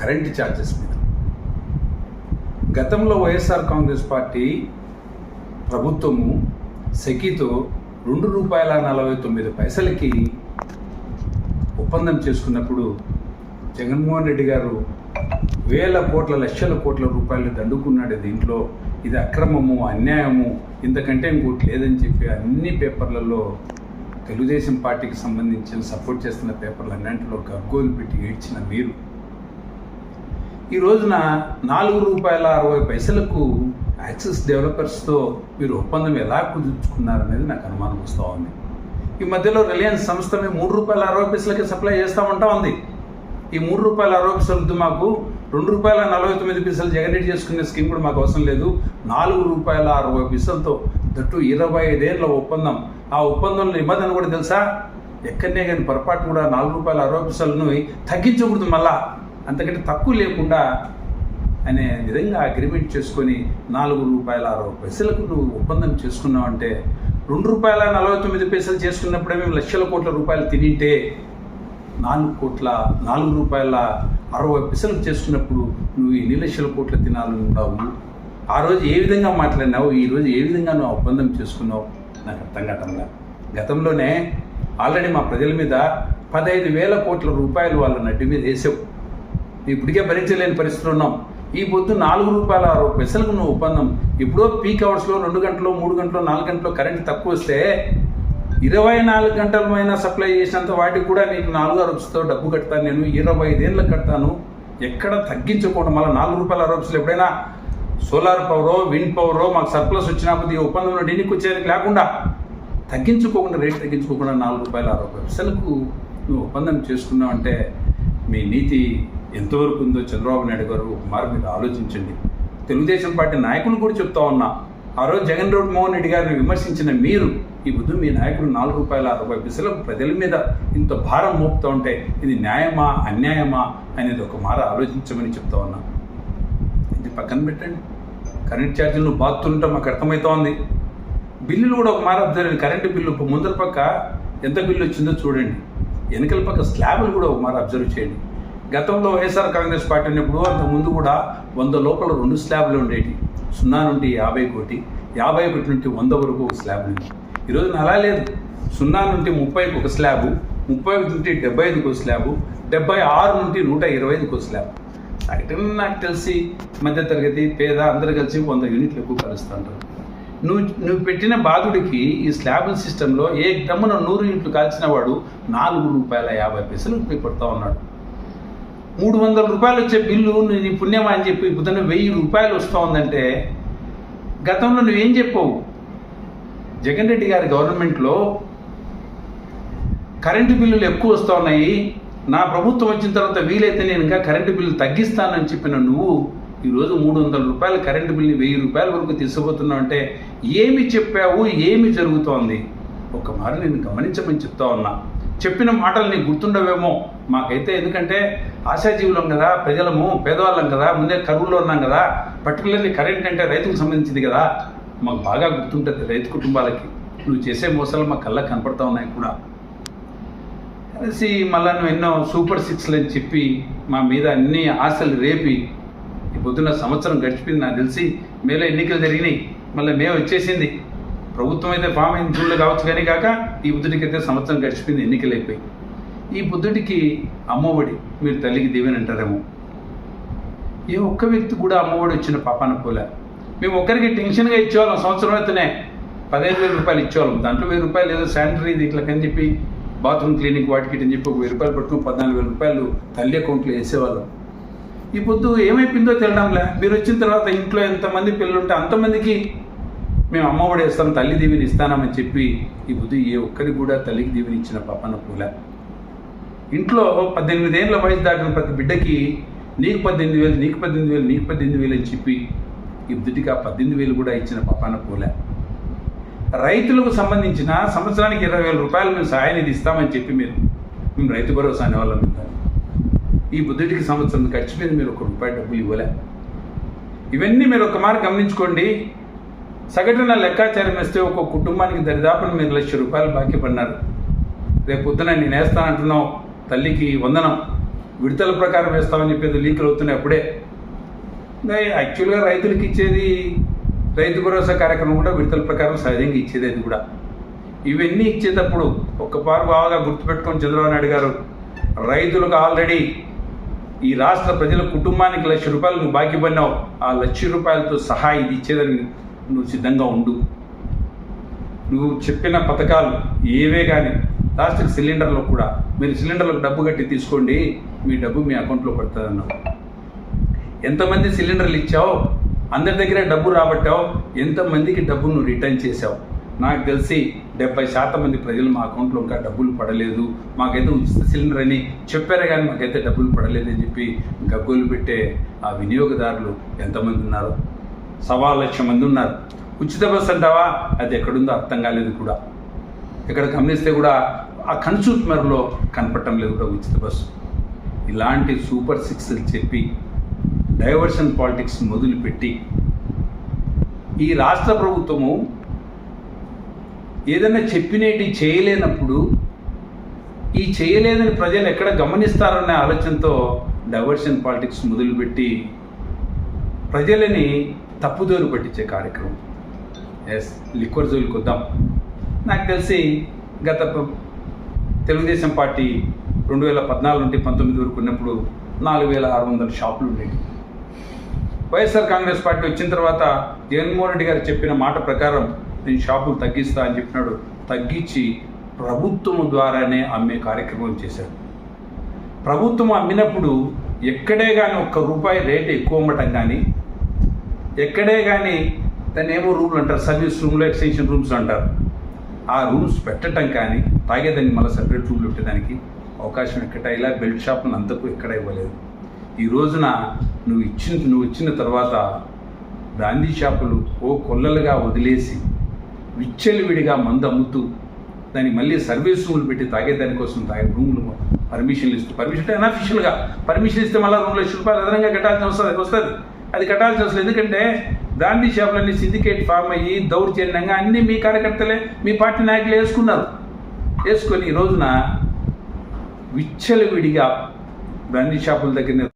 Current charges మీద. గతంలో YSR Congress party ప్రభుత్వము సెకితో రెండు రూపాయల నలభై తొమ్మిది పైసలకి ఒప్పందం చేసుకున్నప్పుడు జగన్మోహన్ రెడ్డి గారు వేల కోట్ల లక్షల కోట్ల రూపాయలు దండుకున్నాడు దీంట్లో. ఇది అక్రమము అన్యాయము ఇంతకంటే ఇంకోటి లేదని చెప్పి అన్ని పేపర్లలో తెలుగుదేశం పార్టీకి సంబంధించిన సపోర్ట్ చేస్తున్న పేపర్లు అన్నింటిలో గగ్గోలు పెట్టి ఏడ్చిన మీరు. ఈ రోజున నాలుగు రూపాయల అరవై పైసలకు యాక్సిస్ డెవలపర్స్తో మీరు ఒప్పందం ఎలా కుదుర్చుకున్నారనేది నాకు అనుమానం వస్తూ ఉంది. ఈ మధ్యలో రిలయన్స్ సంస్థ మేము మూడు రూపాయల అరవై పైసలకి సప్లై చేస్తూ ఉంటా ఉంది. ఈ మూడు రూపాయల అరవై పైసలతో మాకు రెండు రూపాయల నలభై తొమ్మిది పైసలు జగనేట్ చేసుకునే స్కీమ్ కూడా మాకు అవసరం లేదు. నాలుగు రూపాయల అరవై పైసలతో దట్టు ఇరవై ఐదేళ్ళ ఒప్పందం. ఆ ఒప్పందంలో నిబంధన కూడా తెలుసా? ఎక్కడనే కానీ పొరపాటు కూడా నాలుగు రూపాయల అరవై పైసలను తగ్గించకూడదు మళ్ళా. అంతకంటే తక్కువ లేకుండా అనే విధంగా అగ్రిమెంట్ చేసుకొని నాలుగు రూపాయల అరవై పైసలకు నువ్వు ఒప్పందం చేసుకున్నావు అంటే రెండు రూపాయల నలభై తొమ్మిది పైసలు చేసుకున్నప్పుడే మేము లక్షల కోట్ల రూపాయలు తినింటే నాలుగు కోట్ల నాలుగు రూపాయల అరవై పైసలు చేసుకున్నప్పుడు నువ్వు ఎన్ని లక్షల కోట్ల తినాలని ఉండవు? ఆ రోజు ఏ విధంగా మాట్లాడినావు? ఈరోజు ఏ విధంగా నువ్వు ఒప్పందం చేసుకున్నావు? నాకు అర్థం కావటంలా గతంలోనే ఆల్రెడీ మా ప్రజల మీద పదహైదు వేల కోట్ల రూపాయలు వాళ్ళ నడ్డి మీద వేసావు. ఇప్పటికే భరించలేని పరిస్థితులు ఉన్నాం. ఈ పొద్దు నాలుగు రూపాయల అరవై పైసలకు నువ్వు ఒప్పందం. ఎప్పుడో పీక్ అవర్స్లో రెండు గంటలు మూడు గంటలు నాలుగు గంటలు కరెంట్ తక్కువ వస్తే ఇరవై నాలుగు గంటలమైన సప్లై చేసినంత వాటికి కూడా నీకు నాలుగు అరవైతో డబ్బు కడతాను నేను. ఇరవై ఐదేళ్ళకి కడతాను. ఎక్కడ తగ్గించకుండా మళ్ళీ నాలుగు రూపాయల అరవైలు ఎప్పుడైనా సోలార్ పవరో విండ్ పవరో మాకు సర్ప్లస్ వచ్చినప్పుడు ఈ ఒప్పందంలో డీనికి వచ్చేది లేకుండా తగ్గించుకోకుండా రేట్ తగ్గించుకోకుండా నాలుగు రూపాయల అరవై పైసలకు నువ్వు ఒప్పందం చేసుకున్నావు అంటే మీ నీతి ఎంతవరకు ఉందో చంద్రబాబు నాయుడు గారు ఒకమారు మీరు ఆలోచించండి. తెలుగుదేశం పార్టీ నాయకులు కూడా చెప్తా ఉన్నా ఆ రోజు జగన్ రెడ్డి మోహన్ రెడ్డి గారిని విమర్శించిన మీరు ఈ బుద్ధు మీ నాయకుడు నాలుగు రూపాయల అరవై పైసలకు ప్రజల మీద ఇంత భారం మోపుతూ ఉంటే ఇది న్యాయమా అన్యాయమా అనేది ఒక మార ఆలోచించమని చెప్తా ఉన్నా. ఇది పక్కన పెట్టండి. కరెంట్ ఛార్జీలు బాగుతుంటే మాకు అర్థమవుతా ఉంది. బిల్లులు కూడా ఒక మార అబ్జర్వ్ కరెంటు బిల్లు ముందర పక్క ఎంత బిల్లు వచ్చిందో చూడండి. వెనకల పక్క స్లాబులు కూడా ఒక మార అబ్జర్వ్ చేయండి. గతంలో వైఎస్ఆర్ కాంగ్రెస్ పార్టీ ఉన్నప్పుడు అంత ముందు కూడా వంద లోపల రెండు స్లాబ్లు ఉండేవి సున్నా నుండి యాభై కోటి యాభై ఒకటి నుండి వంద వరకు ఒక స్లాబ్ ఉంది. ఈరోజు అలా లేదు. సున్నా నుండి ముప్పైకి ఒక స్లాబు ముప్పై ఒకటి నుండి డెబ్బై ఐదుకి ఒక స్లాబు డెబ్బై ఆరు నుండి నూట ఇరవై ఐదుకి ఒక స్లాబ్. సగటున నాకు తెలిసి మధ్యతరగతి పేద అందరు కలిసి వంద యూనిట్లు ఎక్కువ కలుస్తుంటారు. నువ్వు నువ్వు పెట్టిన బాధుడికి ఈ స్లాబుల సిస్టంలో ఏ డమ్మున నూరు యూనిట్లు కాల్చిన వాడు నాలుగు రూపాయల యాభై పైసలు పెడతా ఉన్నాడు. మూడు వందల రూపాయలు వచ్చే బిల్లు నీ పుణ్యమా అని చెప్పి పొద్దున్న వెయ్యి రూపాయలు వస్తూ ఉందంటే గతంలో నువ్వేం చెప్పావు? జగన్ రెడ్డి గారి గవర్నమెంట్లో కరెంటు బిల్లులు ఎక్కువ వస్తూ ఉన్నాయి. నా ప్రభుత్వం వచ్చిన తర్వాత వీలైతే నేను ఇంకా కరెంటు బిల్లు తగ్గిస్తానని చెప్పిన నువ్వు ఈరోజు మూడు వందల రూపాయల కరెంటు బిల్లు వెయ్యి రూపాయల వరకు తీసుకుపోతున్నావు అంటే ఏమి చెప్పావు? ఏమి జరుగుతోంది? ఒక మారు నేను గమనించమని చెప్తా ఉన్నా. చెప్పిన మాటలు నీకు గుర్తుండవేమో మాకైతే. ఎందుకంటే ఆశాజీవులం కదా ప్రజలము పేదవాళ్ళం కదా ముందే కరువులో ఉన్నాం కదా పర్టికులర్లీ కరెంట్ అంటే రైతుకు సంబంధించింది కదా. మాకు బాగా గుర్తుంటుంది రైతు కుటుంబాలకి. నువ్వు చేసే మోసాలు మా కళ్ళకు కనపడతా ఉన్నాయి కూడా. కలిసి మళ్ళా నువ్వు ఎన్నో సూపర్ సిక్స్లు అని చెప్పి మా మీద అన్ని ఆశలు రేపి ఈ పొద్దున్న సంవత్సరం గడిచిపోయింది నాకు తెలిసి. మేలో ఎన్నికలు జరిగినాయి. మళ్ళీ మేము వచ్చేసింది. ప్రభుత్వం అయితే ఫామ్ అయిన జూన్లో కావచ్చు కానీ కాక ఈ బుద్ధుడికి అయితే సంవత్సరం గడిచిపోయింది ఎన్నికలు అయిపోయి ఈ బుద్ధుడికి అమ్మఒడి మీరు తల్లికి దీవెని అంటారేమో. ఏ ఒక్క వ్యక్తి కూడా అమ్మఒడి వచ్చిన పాపాన పోలే. మేము ఒక్కరికి టెన్షన్గా ఇచ్చేవాళ్ళం సంవత్సరం అయితేనే. పదిహేను వేల రూపాయలు ఇచ్చేవాళ్ళం. దాంట్లో వెయ్యి రూపాయలు ఏదో శానిటరీ ఇట్లకని చెప్పి బాత్రూమ్ క్లినిక్ వాటికి అని చెప్పి ఒక వెయ్యి రూపాయలు పట్టుకుని పద్నాలుగు వేల రూపాయలు తల్లి అకౌంట్లో వేసేవాళ్ళం. ఈ పొద్దు ఏమైపోయిందో తెలియడంలే మీరు వచ్చిన తర్వాత ఇంట్లో ఎంతమంది పిల్లలుంటే అంతమందికి మేము అమ్మఒడి ఇస్తాం తల్లి దీవెని ఇస్తానమని చెప్పి ఈ బుద్ధి ఏ ఒక్కరికి కూడా తల్లికి దీవెని ఇచ్చిన పాపన పూల. ఇంట్లో పద్దెనిమిది ఏళ్ళ వయసు దాటిన ప్రతి బిడ్డకి నీకు పద్దెనిమిది వేలు నీకు పద్దెనిమిది వేలు నీకు పద్దెనిమిది వేలు అని చెప్పి ఈ బుద్ధికి ఆ పద్దెనిమిది వేలు కూడా ఇచ్చిన పాపాన పూల. రైతులకు సంబంధించిన సంవత్సరానికి ఇరవై వేల రూపాయలు మేము సహాయ ఇస్తామని చెప్పి మీరు మేము రైతు భరోసా అనే వాళ్ళం ఈ బుద్ధుడికి సంవత్సరం ఖర్చు మీద మీరు ఒక రూపాయి డబ్బులు ఇవ్వలే. ఇవన్నీ మీరు ఒక మార్గం గమనించుకోండి. సగటున లెక్కాచారం వేస్తే ఒక కుటుంబానికి దరిదాపున మీరు లక్ష రూపాయలు బాకీ పడినారు. రేపు పొద్దున నేను వేస్తానంటున్నావు తల్లికి వందనం. విడతల ప్రకారం వేస్తామని చెప్పేది లీకులు అవుతున్నాయి అప్పుడే. యాక్చువల్గా రైతులకు ఇచ్చేది రైతు భరోసా కార్యక్రమం కూడా విడతల ప్రకారం సహజంగా ఇచ్చేది అది కూడా. ఇవన్నీ ఇచ్చేటప్పుడు ఒక్కపారు బాగా గుర్తుపెట్టుకొని చంద్రబాబు నాయుడు గారు రైతులకు ఆల్రెడీ ఈ రాష్ట్ర ప్రజల కుటుంబానికి లక్ష రూపాయలు నువ్వు బాకీ పడినావు. ఆ లక్ష రూపాయలతో సహా ఇది ఇచ్చేదని నువ్వు సిద్ధంగా ఉండు. నువ్వు చెప్పిన పథకాలు ఏవే కానీ లాస్ట్ సిలిండర్లో కూడా మీరు సిలిండర్లకు డబ్బు కట్టి తీసుకోండి మీ డబ్బు మీ అకౌంట్లో పడుతుందన్నావు. ఎంతమంది సిలిండర్లు ఇచ్చావు? అందరి దగ్గర డబ్బు రాబట్టావు? ఎంతమందికి డబ్బు నువ్వు రిటర్న్ చేసావు నాకు తెలిసి డెబ్బై శాతం మంది ప్రజలు మా అకౌంట్లో ఇంకా డబ్బులు పడలేదు. మాకైతే ఉచిత సిలిండర్ అని చెప్పారే కానీ మాకైతే డబ్బులు పడలేదని చెప్పి గగ్గోలు పెట్టే ఆ వినియోగదారులు ఎంతమంది ఉన్నారు. సవా లక్ష మంది ఉన్నారు. ఉచిత బస్సు అంటావా? అది ఎక్కడుందో అర్థం కాలేదు కూడా. ఇక్కడ గమనిస్తే కూడా ఆ కన్సూట్ మేరలో కనపడటం లేదు కూడా ఉచిత బస్సు. ఇలాంటి సూపర్ సిక్స్ చెప్పి డైవర్షన్ పాలిటిక్స్ మొదలుపెట్టి ఈ రాష్ట్ర ప్రభుత్వము ఏదైనా చెప్పినేటి చేయలేనప్పుడు ఈ చేయలేదని ప్రజలు ఎక్కడ గమనిస్తారనే ఆలోచనతో డైవర్షన్ పాలిటిక్స్ మొదలుపెట్టి ప్రజలని తప్పుదోలు పట్టించే కార్యక్రమం. ఎస్ లిక్వర్ జోలికి వద్దాం. నాకు తెలిసి గత తెలుగుదేశం పార్టీ రెండు వేల పద్నాలుగు నుండి పంతొమ్మిది వరకు ఉన్నప్పుడు నాలుగు వేల ఆరు వందల షాపులు ఉండేవి. వైఎస్ఆర్ కాంగ్రెస్ పార్టీ వచ్చిన తర్వాత జగన్మోహన్ రెడ్డి గారు చెప్పిన మాట ప్రకారం నేను షాపులు తగ్గిస్తా అని చెప్పినాడు. తగ్గించి ప్రభుత్వం ద్వారానే అమ్మే కార్యక్రమం చేశారు. ప్రభుత్వం అమ్మినప్పుడు ఎక్కడే కానీ ఒక్క రూపాయి రేటు ఎక్కువ అమ్మటం కానీ ఎక్కడే కానీ దాన్ని ఏమో రూమ్లు అంటారు సర్వీస్ రూమ్లు ఎక్స్టెన్షన్ రూమ్స్ అంటారు. ఆ రూమ్స్ పెట్టడం కానీ తాగేదాన్ని మళ్ళీ సపరేట్ రూమ్లు పెట్టేదానికి అవకాశం ఎక్కడ ఇలా బెల్ట్ షాపులను అంతకు ఎక్కడ ఇవ్వలేదు. ఈ రోజున నువ్వు ఇచ్చిన నువ్వు ఇచ్చిన తర్వాత బ్రాందీ షాపులు ఓ కొల్లలుగా వదిలేసి విచ్చలివిడిగా మందు అమ్ముతూ దానికి మళ్ళీ సర్వీస్ రూమ్లు పెట్టి తాగేదానికోసం తాగే రూమ్లు పర్మిషన్లు ఇస్తూ పర్మిషన్ అంటే అన్అఫిషియల్గా పర్మిషన్ ఇస్తే మళ్ళీ రూమ్ లక్ష రూపాయలు అదనంగా కట్టాల్సి వస్తుంది వస్తుంది. అది కట్టాల్సి వస్తుంది ఎందుకంటే బ్రాందీ షాపులన్నీ సిండికేట్ ఫామ్ అయ్యి దౌర్జన్యంగా అన్నీ మీ కార్యకర్తలే మీ పార్టీ నాయకులు వేసుకున్నారు. వేసుకొని ఈ రోజున విచ్చలవిడిగా బ్రాందీ షాపుల దగ్గర